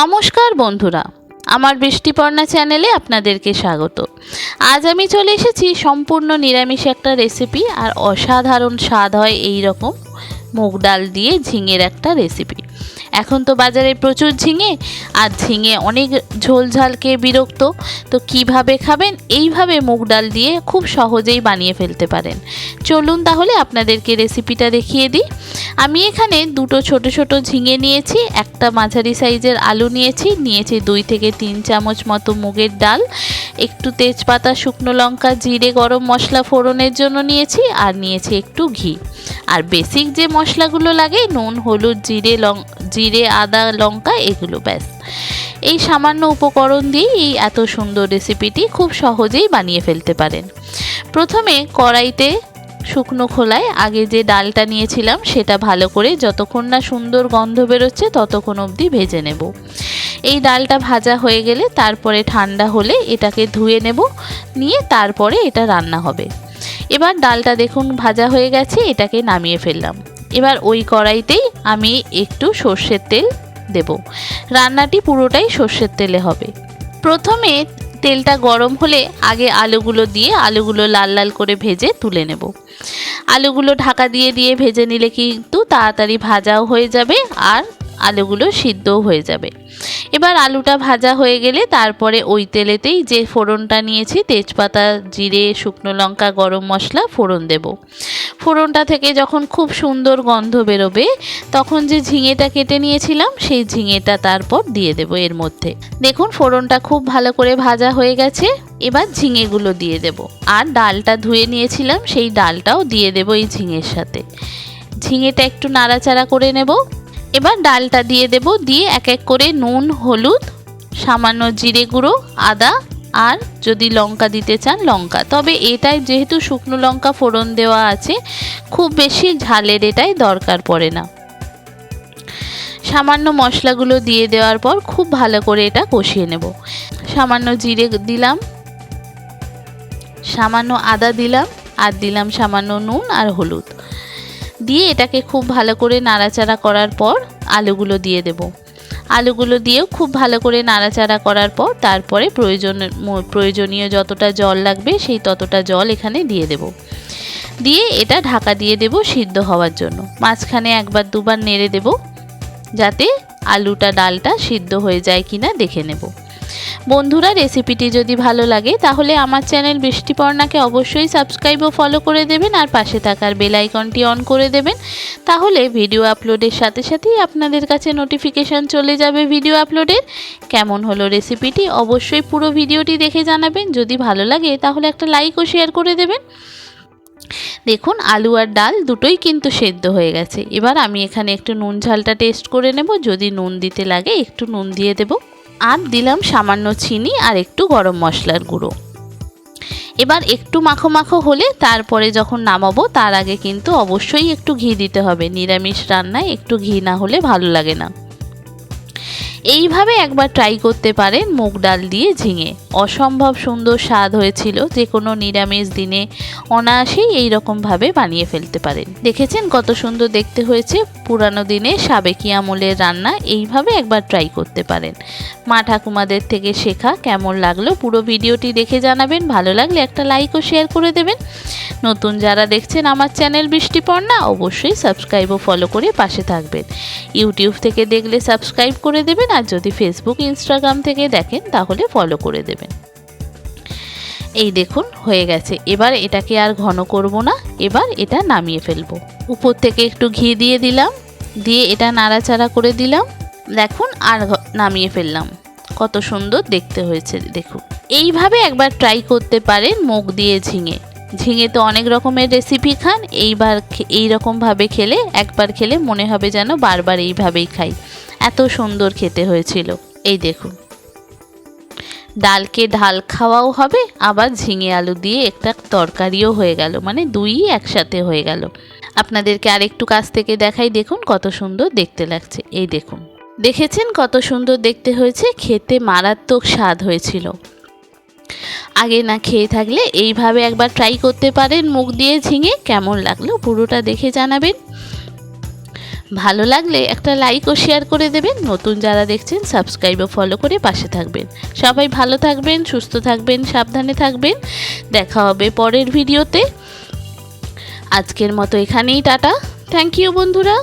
নমস্কার বন্ধুরা, আমার বৃষ্টিপর্ণা চ্যানেলে আপনাদেরকে স্বাগত। আজ আমি চলে এসেছি সম্পূর্ণ নিরামিষ একটা রেসিপি আর অসাধারণ স্বাদ হয় এই রকম মুগ ডাল দিয়ে ঝিঙের একটা রেসিপি। এখন তো বাজারে প্রচুর ঝিঙে আর ঝিঙে অনেক ঝোল ঝাল খেয়ে বিরক্ত, তো কীভাবে খাবেন এইভাবে মুগ ডাল দিয়ে খুব সহজেই বানিয়ে ফেলতে পারেন। চলুন তাহলে আপনাদেরকে রেসিপিটা দেখিয়ে দিই। আমি এখানে দুটো ছোট ছোট ঝিঙে নিয়েছি, একটা মাঝারি সাইজের আলু নিয়েছি নিয়েছি দুই থেকে তিন চামচ মতো মুগের ডাল, একটু তেজপাতা, শুকনো লঙ্কা, জিরে, গরম মশলা ফোড়নের জন্য নিয়েছি আর নিয়েছি একটু ঘি। আর বেসিক যে মশলাগুলো লাগে, নুন, হলুদ, জিরে, লং, জিরে, আদা, লঙ্কা, এগুলো ব্যাস। এই সামান্য উপকরণ দিয়ে এই এত সুন্দর রেসিপিটি খুব সহজেই বানিয়ে ফেলতে পারেন। প্রথমে কড়াইতে শুকনো খোলায় আগে যে ডালটা নিয়েছিলাম সেটা ভালো করে যতক্ষণ না সুন্দর গন্ধ বেরোচ্ছে ততক্ষণ অবধি ভেজে নেব। এই ডালটা ভাজা হয়ে গেলে তারপরে ঠান্ডা হলে এটাকে ধুয়ে নেব, নিয়ে তারপরে এটা রান্না হবে। এবার ডালটা দেখুন ভাজা হয়ে গেছে, এটাকে নামিয়ে ফেললাম। এবার ওই কড়াইতেই আমি একটু সর্ষের তেল দেব। রান্নাটি পুরোটাই সর্ষের তেলে হবে। প্রথমে তেলটা গরম হলে আগে আলুগুলো দিয়ে আলুগুলো লাল লাল করে ভেজে তুলে নেব। আলুগুলো ঢাকা দিয়ে দিয়ে ভেজে নিলে কিন্তু তাড়াতাড়ি ভাজাও হয়ে যাবে আর আলুগুলো সিদ্ধও হয়ে যাবে। এবার আলুটা ভাজা হয়ে গেলে তারপরে ওই তেলেতেই যে ফোড়নটা নিয়েছি, তেজপাতা, জিরে, শুকনো লঙ্কা, গরম মশলা ফোড়ন দেব। ফোড়নটা থেকে যখন খুব সুন্দর গন্ধ বেরোবে, তখন যে ঝিঙেটা কেটে নিয়েছিলাম, সেই ঝিঙেটা তারপর দিয়ে দেব এর মধ্যে। দেখুন, ফোড়নটা খুব ভালো করে ভাজা হয়ে গেছে, এবার ঝিঙেগুলো দিয়ে দেব। আর ডালটা ধুয়ে নিয়েছিলাম, সেই ডালটাও দিয়ে দেব এই ঝিঙের সাথে। ঝিঙেটা একটু নাড়াচাড়া করে নেব। এবার ডালটা দিয়ে দেব, দিয়ে এক এক করে নুন, হলুদ, সামান্য জিরে গুঁড়ো, আদা আর যদি লঙ্কা দিতে চান, লঙ্কা। তবে এটাই যেহেতু শুকনো লঙ্কা ফোড়ন দেওয়া আছে, খুব বেশি ঝালের এটাই দরকার পড়ে না। সামান্য মশলাগুলো দিয়ে দেওয়ার পর খুব ভালো করে এটা কষিয়ে নেব। সামান্য জিরে দিলাম, সামান্য আদা দিলাম, আর দিলাম সামান্য নুন আর হলুদ। দিয়ে এটাকে খুব ভালো করে নাড়াচাড়া করার পর আলুগুলো দিয়ে দেব। আলুগুলো দিয়েও খুব ভালো করে নাড়াচাড়া করার পর তারপরে প্রয়োজন প্রয়োজনীয় যতটা জল লাগবে সেই ততটা জল এখানে দিয়ে দেব। দিয়ে এটা ঢাকা দিয়ে দেব সিদ্ধ হওয়ার জন্য। মাঝখানে একবার দুবার নেড়ে দেব যাতে আলুটা, ডালটা সিদ্ধ হয়ে যায় কিনা দেখে নেব। বন্ধুরা রেসিপিটি যদি ভালো লাগে, তাহলে আমার চ্যানেল বৃষ্টিপর্ণাকে অবশ্যই সাবস্ক্রাইব ও ফলো করে দেবেন আর পাশে থাকার বেল আইকনটি অন করে দেবেন। তাহলে ভিডিও আপলোডের সাথে সাথেই আপনাদের কাছে নোটিফিকেশান চলে যাবে ভিডিও আপলোডের কেমন হলো রেসিপিটি অবশ্যই পুরো ভিডিওটি দেখে জানাবেন। যদি ভালো লাগে, তাহলে একটা লাইক ও শেয়ার করে দেবেন। দেখুন, আলু আর ডাল দুটোই কিন্তু সেদ্ধ হয়ে গেছে। এবার আমি এখানে একটু নুন ঝালটা টেস্ট করে নেব। যদি নুন দিতে লাগে, একটু নুন দিয়ে দেবো। আর দিলাম সামান্য চিনি আর একটু গরম মশলার গুঁড়ো। এবার একটু মাখো মাখো হলে তারপরে যখন নামাবো, তার আগে কিন্তু অবশ্যই একটু ঘি দিতে হবে। নিরামিষ রান্নায় একটু ঘি না হলে ভালো লাগে না। এইভাবে একবার ট্রাই করতে পারেন মুগ ডাল দিয়ে ঝিঙে। অসম্ভব সুন্দর স্বাদ হয়েছিল, যে কোনো নিরামিষ দিনে অনায়াসেই এইরকমভাবে বানিয়ে ফেলতে পারেন। দেখেছেন কত সুন্দর দেখতে হয়েছে? পুরানো দিনে সাবেকি আমলের রান্না এইভাবে একবার ট্রাই করতে পারেন। মা ঠাকুমাদের থেকে শেখা কেমন লাগল পুরো ভিডিওটি দেখে জানাবেন। ভালো লাগলে একটা লাইক ও শেয়ার করে দেবেন। নতুন যারা দেখছেন আমার চ্যানেল বৃষ্টিপর্ণা অবশ্যই সাবস্ক্রাইব ও ফলো করে পাশে থাকবেন। ইউটিউব থেকে দেখলে সাবস্ক্রাইব করে দেবেন আর যদি ফেসবুক ইনস্টাগ্রাম থেকে দেখেন, তাহলে ফলো করে দেবেন। এই দেখুন, হয়ে গেছে। এবার এটাকে আর ঘন করব না, এবার এটা নামিয়ে ফেলব। উপর থেকে একটু ঘি দিয়ে দিলাম, দিয়ে এটা নাড়াচাড়া করে দিলাম। দেখুন, আর নামিয়ে ফেললাম। কত সুন্দর দেখতে হয়েছে, দেখুন। এইভাবে একবার ট্রাই করতে পারেন মুখ দিয়ে ঝিঙে। ঝিঙে তো অনেক রকমের রেসিপি খান, এইবার এই রকমভাবে খেলে, একবার খেলে মনে হবে যেন বারবার এইভাবেই খাই। এত সুন্দর খেতে হয়েছিল। এই দেখুন। ডালকে ঢাল খাওয়াও হবে, আবার ঝিঙে আলু দিয়ে একটা তরকারিও হয়ে গেল মানে দুই একসাথে হয়ে গেল। আপনাদেরকে আরেকটু কাছ থেকে দেখাই, দেখুন কত সুন্দর দেখতে লাগছে। এই দেখুন। দেখেছেন কত সুন্দর দেখতে হয়েছে? খেতে মারাত্মক স্বাদ হয়েছিল। আগে না খেয়ে থাকলে এইভাবে একবার ট্রাই করতে পারেন মুখ দিয়ে ঝিঙে, কেমন লাগল পুরোটা দেখে জানাবেন। ভালো লাগলে একটা লাইক ও শেয়ার করে দেবেন। নতুন যারা দেখছেন সাবস্ক্রাইব ও ফলো করে পাশে থাকবেন। সবাই ভালো থাকবেন, সুস্থ থাকবেন, সাবধানে থাকবেন। দেখা হবে পরের ভিডিওতে আজকের মতো এখানেই, টাটা। থ্যাংক ইউ বন্ধুরা।